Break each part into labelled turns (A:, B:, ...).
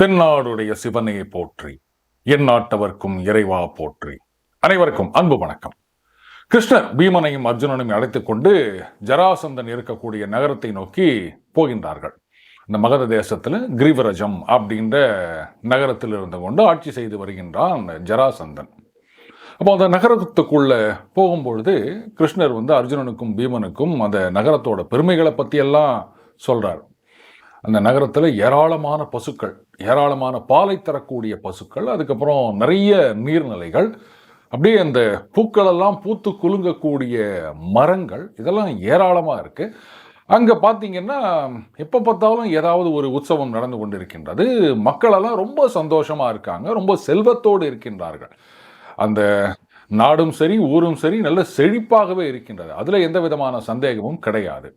A: தென்னாடுடைய சிவனையை போற்றி என் நாட்டவர்க்கும் இறைவா போற்றி. அனைவருக்கும் அன்பு வணக்கம். கிருஷ்ணர் பீமனையும் அர்ஜுனனையும் அழைத்துக் கொண்டு ஜராசந்தன் இருக்கக்கூடிய நகரத்தை நோக்கி போகின்றார்கள். இந்த மகத தேசத்தில் கிரிவரஜம் அப்படின்ற நகரத்தில் இருந்து கொண்டு ஆட்சி செய்து வருகின்றான் ஜராசந்தன். அப்போ அந்த நகரத்துக்குள்ள போகும்பொழுது கிருஷ்ணர் வந்து அர்ஜுனனுக்கும் பீமனுக்கும் அந்த நகரத்தோட பெருமைகளை பற்றியெல்லாம் சொல்கிறார் அந்த நகரத்தில் ஏராளமான பசுக்கள் ஏராளமான பாலை தரக்கூடிய பசுக்கள் அதுக்கப்புறம் நிறைய நீர்நிலைகள் அப்படியே அந்த பூக்களெல்லாம் பூத்து குலுங்கக்கூடிய மரங்கள் இதெல்லாம் ஏராளமாக இருக்குது அங்கே பார்த்தீங்கன்னா எப்போ பார்த்தாலும் ஏதாவது ஒரு உற்சவம் நடந்து கொண்டிருக்கின்றது. மக்களெல்லாம் ரொம்ப சந்தோஷமாக இருக்காங்க ரொம்ப செல்வத்தோடு இருக்கின்றார்கள். அந்த நாடும் சரி ஊரும் சரி நல்ல செழிப்பாகவே இருக்கின்றது. அதில் எந்த விதமான சந்தேகமும் கிடையாது.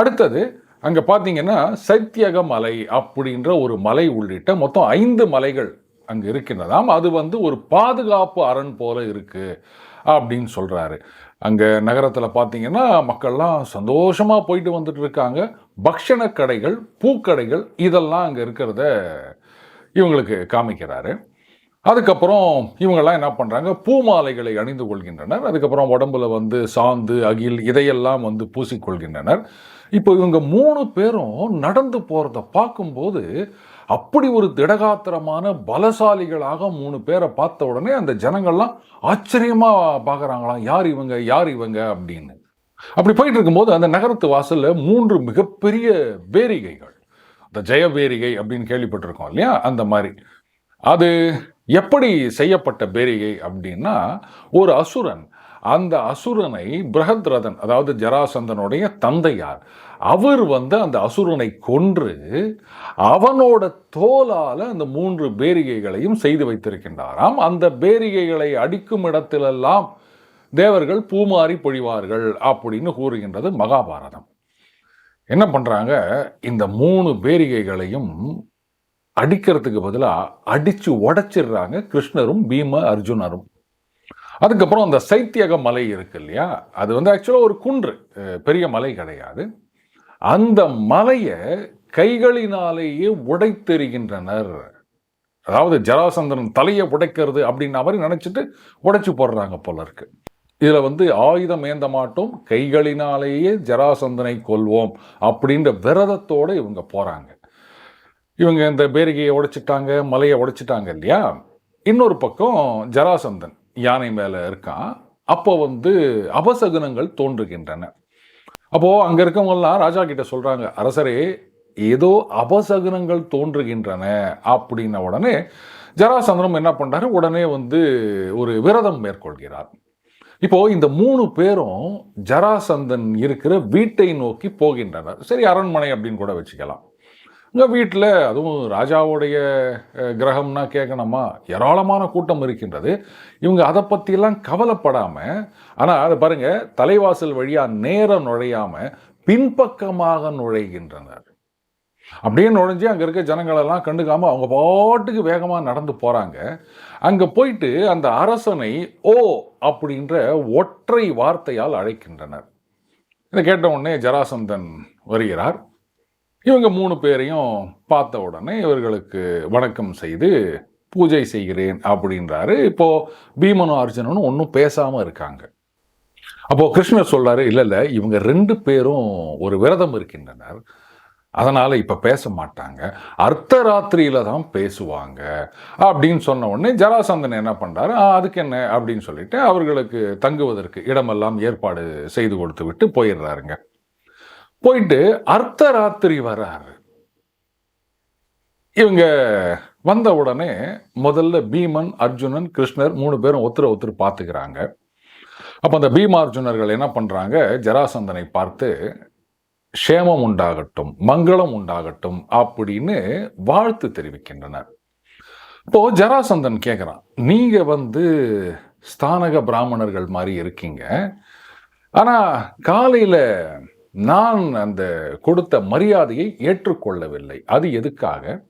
A: அடுத்தது அங்கே பார்த்தீங்கன்னா சைத்தியக மலை அப்படின்ற ஒரு மலை உள்ளிட்ட மொத்தம் ஐந்து மலைகள் அங்கே இருக்கின்றதாம் அது வந்து ஒரு பாதுகாப்பு அரண் போல இருக்குது அப்படின்னு சொல்கிறாரு அங்கே நகரத்தில் பார்த்தீங்கன்னா மக்கள்லாம் சந்தோஷமாக போயிட்டு வந்துட்டு இருக்காங்க. பக்ஷண கடைகள் பூக்கடைகள் இதெல்லாம் அங்கே இருக்கிறத இவங்களுக்கு காமிக்கிறாரு. அதுக்கப்புறம் இவங்கெல்லாம் என்ன பண்ணுறாங்க பூ மாலைகளை அணிந்து கொள்கின்றனர். அதுக்கப்புறம் உடம்புல வந்து சாந்து அகில் இதையெல்லாம் வந்து பூசிக்கொள்கின்றனர். இப்போ இவங்க மூணு பேரும் நடந்து போகிறத பார்க்கும்போது அப்படி ஒரு திடகாத்திரமான பலசாலிகளாக மூணு பேரை பார்த்த உடனே அந்த ஜனங்கள்லாம் ஆச்சரியமாக பார்க்குறாங்களாம் யார் இவங்க? யார் இவங்க? அப்படின்னு. அப்படி போயிட்டு இருக்கும்போது அந்த நகரத்து வாசலில் மூன்று மிகப்பெரிய வேரிகைகள். இந்த ஜெய வேரிகை அப்படின்னு கேள்விப்பட்டிருக்கோம் இல்லையா? அந்த மாதிரி. அது எப்படி செய்யப்பட்ட பேரிகை அப்படின்னா ஒரு அசுரன் அந்த அசுரனை பிரகத்ரதன் அதாவது ஜராசந்தனுடைய தந்தையார் அவர் வந்து அந்த அசுரனை கொன்று அவனோட தோலால் அந்த மூன்று பேரிகைகளையும் செய்து வைத்திருக்கின்றாராம். அந்த பேரிகைகளை அடிக்கும் இடத்திலெல்லாம் தேவர்கள் பூமாரி பொழிவார்கள் அப்படின்னு கூறுகின்றது மகாபாரதம். என்ன பண்ணுறாங்க இந்த மூணு பேரிகைகளையும் அடிக்கிறதுக்கு பதிலாக அடித்து உடைச்சிடுறாங்க கிருஷ்ணரும் பீம அர்ஜுனரும். அதுக்கப்புறம் அந்த சைத்தியக மலை இருக்கு இல்லையா? அது வந்து ஆக்சுவலாக ஒரு குன்று. பெரிய மலை கிடையாது. அந்த மலையை கைகளினாலேயே உடைத்தெறிகின்றனர். அதாவது ஜராசந்தன் தலையை உடைக்கிறது அப்படின்ன மாதிரி நினச்சிட்டு உடைச்சு போடுறாங்க போல இருக்கு. இதில் வந்து ஆயுதம் ஏந்த மாட்டோம் கைகளினாலேயே ஜராசந்தனை கொல்வோம் அப்படின்ற விரதத்தோடு இவங்க போகிறாங்க இவங்க இந்த பேரிகையை உடைச்சிட்டாங்க மலையை உடைச்சிட்டாங்க இல்லையா? இன்னொரு பக்கம் ஜராசந்தன். யானை மேலே இருக்கான் அப்போ வந்து அபசகுனங்கள் தோன்றுகின்றன. அப்போது அங்கே இருக்கவங்கலாம் ராஜா கிட்ட சொல்கிறாங்க அரசரே ஏதோ அபசகுனங்கள் தோன்றுகின்றன அப்படின்ன உடனே ஜராசந்தனம் என்ன பண்ணுறாரு உடனே வந்து ஒரு விரதம் மேற்கொள்கிறார். இப்போ இந்த மூணு பேரும் ஜராசந்தன் இருக்கிற வீட்டை நோக்கி போகின்றனர். சரி அரண்மனை அப்படின்னு கூட வச்சுக்கலாம். இங்கே வீட்டில் அதுவும் ராஜாவுடைய கிரகம்னா கேட்கணுமா ஏராளமான கூட்டம் இருக்கின்றது. இவங்க அதை பற்றியெல்லாம் கவலைப்படாமல் ஆனால் அதை பாருங்கள் தலைவாசல் வழியாக நேரம் நுழையாமல் பின்பக்கமாக நுழைகின்றனர். அப்படியே நுழைஞ்சு அங்கே இருக்க ஜனங்களெல்லாம் கண்டுக்காமல் அவங்க பாட்டுக்கு வேகமாக நடந்து போகிறாங்க அங்கே போயிட்டு அந்த அரசனை ஓ! அப்படின்ற ஒற்றை வார்த்தையால் அழைக்கின்றனர். இதை கேட்ட உடனே ஜராசந்தன் வருகிறார். இவங்க மூணு பேரையும் பார்த்த உடனே இவர்களுக்கு வணக்கம் செய்து பூஜை செய்கிறேன் அப்படின்றாரு. இப்போ பீமனும் அர்ஜுனனும் ஒன்றும் பேசாமல் இருக்காங்க. அப்போது கிருஷ்ணர் சொல்றாரு இல்லை இல்லை இவங்க ரெண்டு பேரும் ஒரு விரதம் இருக்கின்றனர். அதனால் இப்போ பேச மாட்டாங்க. அர்த்தராத்திரியில் தான் பேசுவாங்க. அப்படின்னு சொன்ன உடனே ஜராசந்தன் என்ன பண்ணுறாரு அதுக்கு என்ன? அப்படின்னு சொல்லிட்டு அவர்களுக்கு தங்குவதற்கு இடமெல்லாம் ஏற்பாடு செய்து கொடுத்து விட்டு போயிடுறாருங்க. போயிட்டு அர்த்தராத்திரி வராரு. இவங்க வந்த உடனே முதல்ல பீமன் அர்ஜுனன் கிருஷ்ணர் மூணு பேரும் ஒருத்தர் ஒருத்தர் பார்த்துக்கிறாங்க. அப்போ அந்த பீமார்ஜுனர்கள் என்ன பண்ணுறாங்க ஜராசந்தனை பார்த்து க்ஷேமம் உண்டாகட்டும் மங்களம் உண்டாகட்டும் அப்படின்னு வாழ்த்து தெரிவிக்கின்றனர். இப்போ ஜராசந்தன் கேட்குறான் நீங்கள் வந்து ஸ்தானக பிராமணர்கள் மாதிரி இருக்கீங்க. ஆனால் காலையில் நான் அந்த கொடுத்த மரியாதையை ஏற்றுக்கொள்ளவில்லை. அது எதுக்காக?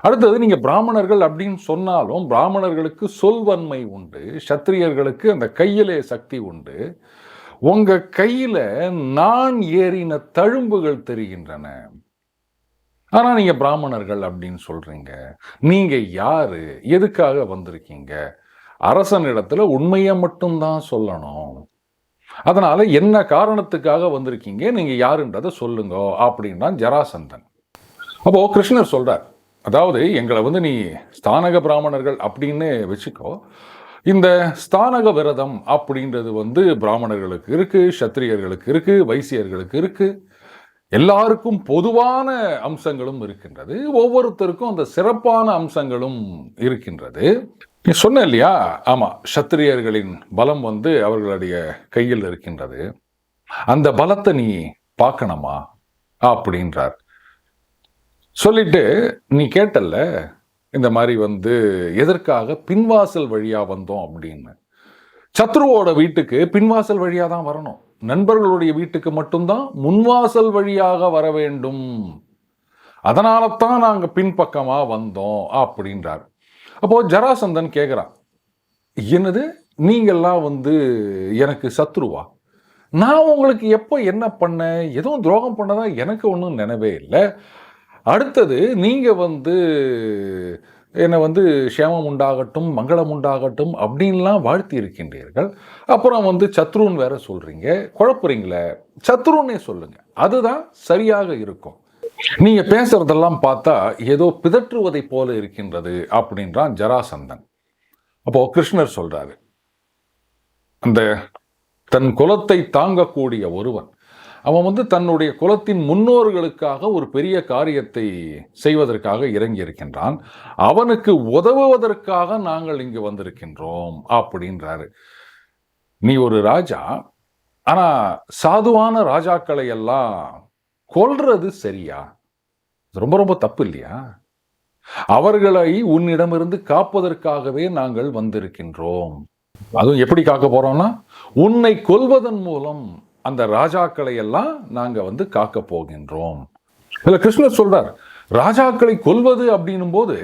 A: அடுத்தது நீங்கள் பிராமணர்கள் அப்படின்னு சொன்னாலும் பிராமணர்களுக்கு சொல்வன்மை உண்டு சத்திரியர்களுக்கு அந்த கையிலே சக்தி உண்டு. உங்கள் கையில் நான் ஏறின தழும்புகள் தெரிகின்றன. ஆனால் நீங்கள் பிராமணர்கள் அப்படின்னு சொல்கிறீங்க நீங்கள் யார்? எதுக்காக வந்திருக்கீங்க? அரசனிடத்தில் உண்மையை மட்டும்தான் சொல்லணும். அதனால் என்ன காரணத்துக்காக வந்திருக்கீங்க? நீங்கள் யாருன்றதை சொல்லுங்க அப்படின்றான் ஜராசந்தன். அப்போ கிருஷ்ணர் சொல்கிறார் அதாவது எங்களை வந்து நீ ஸ்தானக பிராமணர்கள் அப்படின்னு வச்சுக்கோ. இந்த ஸ்தானக விரதம் அப்படின்றது வந்து பிராமணர்களுக்கு இருக்கு சத்திரியர்களுக்கு இருக்கு வைசியர்களுக்கு இருக்கு. எல்லாருக்கும் பொதுவான அம்சங்களும் இருக்கின்றது. ஒவ்வொருத்தருக்கும் அந்த சிறப்பான அம்சங்களும் இருக்கின்றது. நீ சொன்ன இல்லையா? ஆமாம் சத்திரியர்களின் பலம் வந்து அவர்களுடைய கையில் இருக்கின்றது. அந்த பலத்தை நீ பார்க்கணுமா? அப்படின்றார். சொல்லிட்டு நீ கேட்டல்ல இந்த மாதிரி வந்து எதற்காக பின்வாசல் வழியாக வந்தோம் அப்படின்னு. சத்ருவோட வீட்டுக்கு பின்வாசல் வழியாக தான் வரணும். நண்பர்களுடைய வீட்டுக்கு மட்டும்தான் முன்வாசல் வழியாக வர வேண்டும். அதனால தான் நாங்கள் பின்பக்கமாக வந்தோம் அப்படின்றார். அப்போது ஜராசந்தன் கேட்குறான் என்னது? நீங்கள்லாம் வந்து எனக்கு சத்ருவா? நான் உங்களுக்கு எப்போ என்ன பண்ணேன் எதுவும் துரோகம் பண்ணதான் எனக்கு ஒன்றும் நினைவே இல்லை. அடுத்தது நீங்கள் வந்து என்னை வந்து சேமம் உண்டாகட்டும் மங்களம் உண்டாகட்டும் அப்படின்லாம் வாழ்த்தி இருக்கின்றீர்கள் அப்புறம் வந்து சத்ருன்னு வேற சொல்றீங்க. குழப்புறீங்களே? சத்ருன்னே சொல்லுங்க. அதுதான் சரியாக இருக்கும். நீங்க பேசுறதெல்லாம் பார்த்தா ஏதோ பிதற்றுவதை போல இருக்கின்றது அப்படின்றான் ஜராசந்தன். அப்போ கிருஷ்ணர் சொல்றாரு. அந்த தன் குலத்தை தாங்கக்கூடிய ஒருவன் அவன் வந்து தன்னுடைய குலத்தின் முன்னோர்களுக்காக ஒரு பெரிய காரியத்தை செய்வதற்காக இறங்கி இருக்கின்றான் அவனுக்கு உதவுவதற்காக நாங்கள் இங்கு வந்திருக்கின்றோம் அப்படின்றாரு. நீ ஒரு ராஜா ஆனால் சாதுவான ராஜாக்களை எல்லாம் கொல்றது சரியா? ரொம்ப ரொம்ப தப்பு இல்லையா? அவர்களை உன்னிடமிருந்து காப்பதற்காகவே நாங்கள் வந்திருக்கின்றோம். அதுவும் எப்படி காக்க போறோம்னா உன்னை கொல்வதன் மூலம் அந்த ராஜாக்களை எல்லாம் நாங்க வந்து காக்க போகின்றோம். இதுல கிருஷ்ணர் சொல்றார் ராஜாக்களை கொல்வது அப்படின்னும் போது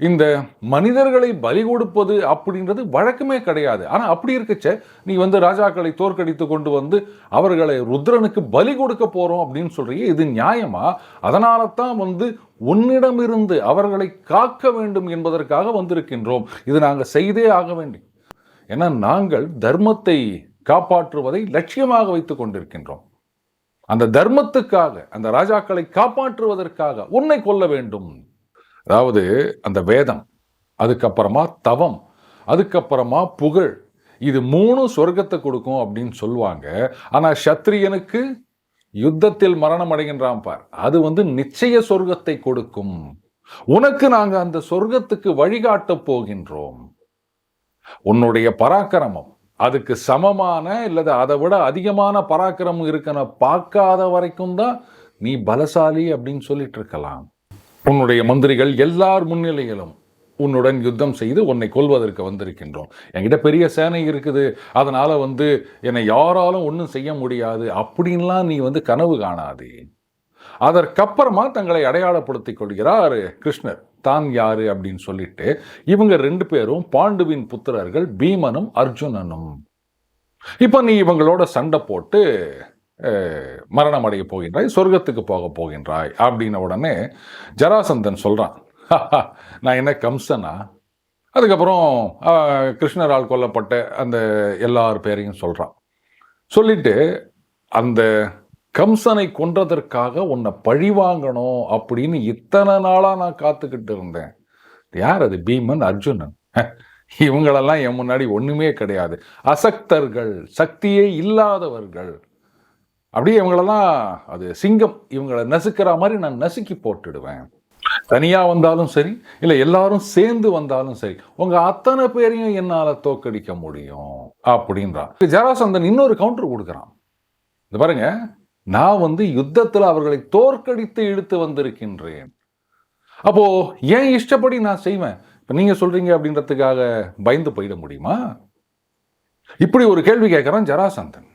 A: இந்த மனிதர்களை பலி கொடுப்பது அப்படின்றது வழக்கமே கிடையாது. ஆனால் அப்படி இருக்கச்ச நீ வந்து ராஜாக்களை தோற்கடித்து கொண்டு வந்து அவர்களை ருத்ரனுக்கு பலி கொடுக்க போகிறோம் அப்படின்னு சொல்றீங்க இது நியாயமா? அதனால தான் வந்து உன்னிடமிருந்து அவர்களை காக்க வேண்டும் என்பதற்காக வந்திருக்கின்றோம். இது நாங்கள் செய்தே ஆக வேண்டும் ஏன்னா நாங்கள் தர்மத்தை காப்பாற்றுவதை லட்சியமாக வைத்துக் கொண்டிருக்கின்றோம். அந்த தர்மத்துக்காக அந்த ராஜாக்களை காப்பாற்றுவதற்காக உன்னை கொல்ல வேண்டும். அதாவது அந்த வேதம் அதுக்கப்புறமா தவம் அதுக்கப்புறமா புகழ் இது மூணு சொர்க்கத்தை கொடுக்கும் அப்படின்னு சொல்லுவாங்க. ஆனால் சத்திரியனுக்கு யுத்தத்தில் மரணம் அடைகின்றான் பார். அது வந்து நிச்சய சொர்க்கத்தை கொடுக்கும். உனக்கு நாங்கள் அந்த சொர்க்கத்துக்கு வழிகாட்டப் போகின்றோம். உன்னுடைய பராக்கிரமம் அதுக்கு சமமான இல்லது அதை விட அதிகமான பராக்கிரமம் இருக்கன பார்க்காத வரைக்கும் தான் நீ பலசாலி அப்படின்னு சொல்லிட்டு இருக்கலாம் உன்னுடைய மந்திரிகள் எல்லார் முன்னிலையிலும் உன்னுடன் யுத்தம் செய்து உன்னை கொள்வதற்கு வந்திருக்கின்றோம். என்கிட்ட பெரிய சேனை இருக்குது. அதனால் வந்து என்னை யாராலும் ஒன்றும் செய்ய முடியாது. அப்படின்லாம் நீ வந்து கனவு காணாதே. அதற்கப்புறமா தங்களை அடையாளப்படுத்திக் கொள்கிறார் கிருஷ்ணர். தான் யாரு அப்படின்னு சொல்லிட்டு இவங்க ரெண்டு பேரும் பாண்டுவின் புத்திரர்கள் பீமனும் அர்ஜுனனும். இப்போ நீ இவங்களோட சண்டை போட்டு மரணம் அடைய போகின்றாய் சொர்க்கத்துக்கு போக போகின்றாய் அப்படின்ன உடனே ஜராசந்தன் சொல்கிறான் "ஹஹா, நான் என்ன கம்சனா? அதுக்கப்புறம் கிருஷ்ணரால் கொல்லப்பட்ட அந்த எல்லார் பேரையும் சொல்கிறான் சொல்லிட்டு அந்த கம்சனை கொன்றதற்காக உன்னை பழி வாங்கணும் அப்படின்னு இத்தனை நாளாக நான் காத்துக்கிட்டு இருந்தேன். யார் அது? பீமன் அர்ஜுனன். இவங்களெல்லாம் என் முன்னாடி ஒன்றுமே கிடையாது. அசக்தர்கள் சக்தியே இல்லாதவர்கள். அப்படியே இவங்களெல்லாம் அது சிங்கம் இவங்களை நசுக்கிற மாதிரி நான் நசுக்கி போட்டுடுவேன். தனியா வந்தாலும் சரி இல்ல எல்லாரும் சேர்ந்து வந்தாலும் சரி உங்க அத்தனை பேரையும் என்னால தோக்கடிக்க முடியும்? அப்படின்றான். ஜராசந்தன் இன்னொரு கவுண்டர் கொடுக்குறான். இந்த பாருங்க நான் வந்து யுத்தத்தில் அவர்களை தோற்கடித்து இழுத்து வந்திருக்கின்றேன். அப்போ ஏன் இஷ்டப்படி நான் செய்வேன்? இப்போ நீங்க சொல்றீங்க அப்படின்றதுக்காக பயந்து போயிட முடியுமா? இப்படி ஒரு கேள்வி கேட்குறான் ஜராசந்தன்.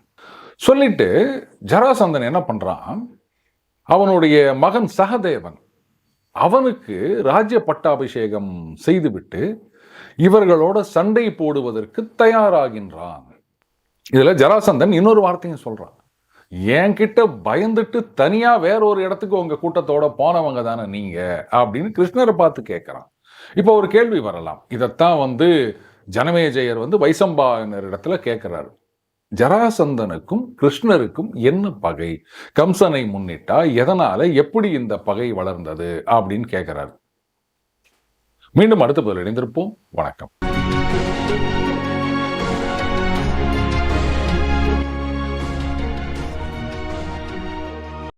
A: சொல்லிட்டு ஜராசந்தன் என்ன பண்றான்? அவனுடைய மகன் சகதேவன் அவனுக்கு ராஜ்ய பட்டாபிஷேகம் செய்துவிட்டு இவர்களோட சண்டை போடுவதற்கு தயாராகின்றான். இதில் ஜராசந்தன் இன்னொரு வார்த்தையும் சொல்றான். என்கிட்ட பயந்துட்டு தனியாக வேற ஒரு இடத்துக்கு உங்கள் கூட்டத்தோட போனவங்க தானே நீங்கள் அப்படின்னு கிருஷ்ணரை பார்த்து கேட்குறான் இப்போ ஒரு கேள்வி வரலாம். இதைத்தான் வந்து ஜனமேஜயர் வந்து வைசம்பாயனர் இடத்துல கேட்குறாரு ஜராசந்தனுக்கும் கிருஷ்ணருக்கும் என்ன பகை? கம்சனை முன்னிட்டா எதனால எப்படி இந்த பகை வளர்ந்தது? அப்படின்னு கேட்குறாரு மீண்டும் அடுத்த பதில் இணைந்திருப்போம். வணக்கம்.